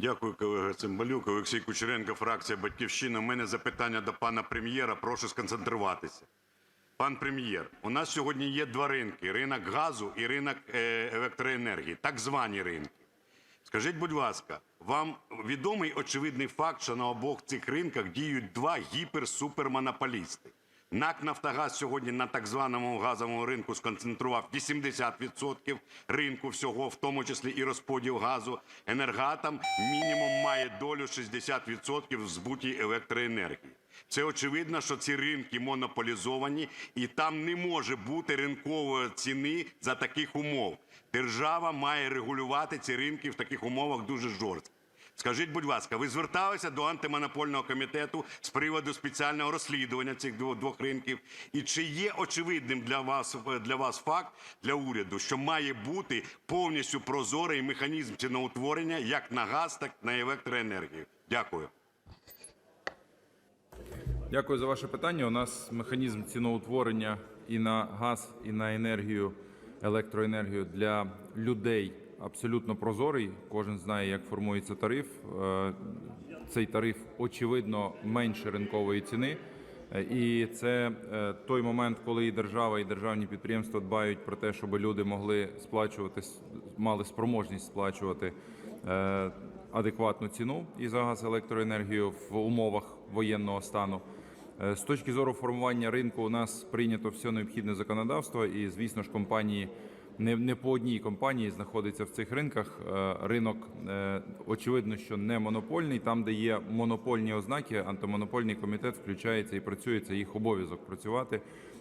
Дякую, колега Цимбалюк. Олексій Кучеренко, фракція «Батьківщина». У мене запитання до пана прем'єра. Прошу сконцентруватися. Пан прем'єр, у нас сьогодні є два ринки: ринок газу і ринок е, електроенергії, так звані ринки. Скажіть, будь ласка, вам відомий очевидний факт, що на обох цих ринках діють два гіпер-супермонополісти? НАК «Нафтогаз» сьогодні на так званому газовому ринку сконцентрував 80% ринку всього, в тому числі і розподіл газу. «Енергоатом» мінімум має долю 60% в збуті електроенергії. Це очевидно, що ці ринки монополізовані, і там не може бути ринкової ціни за таких умов. Держава має регулювати ці ринки в таких умовах дуже жорстко. Скажіть, будь ласка, ви зверталися до антимонопольного комітету з приводу спеціального розслідування цих двох ринків? І чи є очевидним для вас для вас факт для уряду, що має бути повністю прозорий механізм ціноутворення як на газ, так і на електроенергію? Дякую. Дякую за ваше питання. У нас механізм ціноутворення і на газ, і на енергію, електроенергію для людей абсолютно прозорий. Кожен знає, як формується тариф. Е, Цей тариф очевидно менше ринкової ціни. Е, І це е, той момент, коли і держава, і державні підприємства дбають про те, щоб люди могли сплачувати, мали спроможність сплачувати адекватну ціну і за газ, електроенергію в умовах воєнного стану. З точки зору формування ринку у нас прийнято все необхідне законодавство, і звісно ж компанії не, не по одній компанії знаходиться в цих ринках. Е, Ринок е, очевидно, що не монопольний. Там, де є монопольні ознаки, антимонопольний комітет включається і працює. Це їх обов'язок працювати.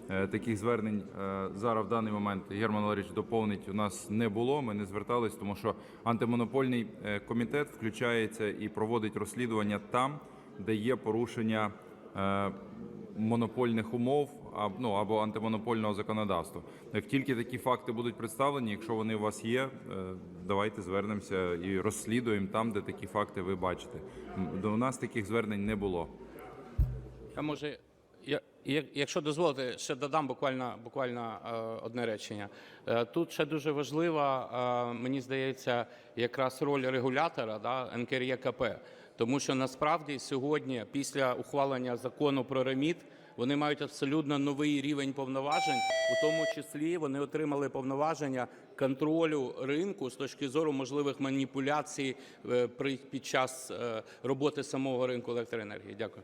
Е, Таких звернень зараз в даний момент Герман Валерійович доповнить. У нас не було. Ми не звертались, тому що антимонопольний комітет включається і проводить розслідування там, де є порушення монопольних умов ну, або антимонопольного законодавства. Як тільки такі факти будуть представлені, якщо вони у вас є, е, давайте звернемося і розслідуємо там, де такі факти ви бачите. До нас таких звернень не було. Я може, я, якщо дозволите, ще додам буквально, буквально е, одне речення. Е, тут ще дуже важлива, мені здається, якраз роль регулятора да, НКРЄКП. Тому що насправді сьогодні, після ухвалення закону про реміт, вони мають абсолютно новий рівень повноважень, у тому числі вони отримали повноваження контролю ринку з точки зору можливих маніпуляцій е, під час е, роботи самого ринку електроенергії. Дякую.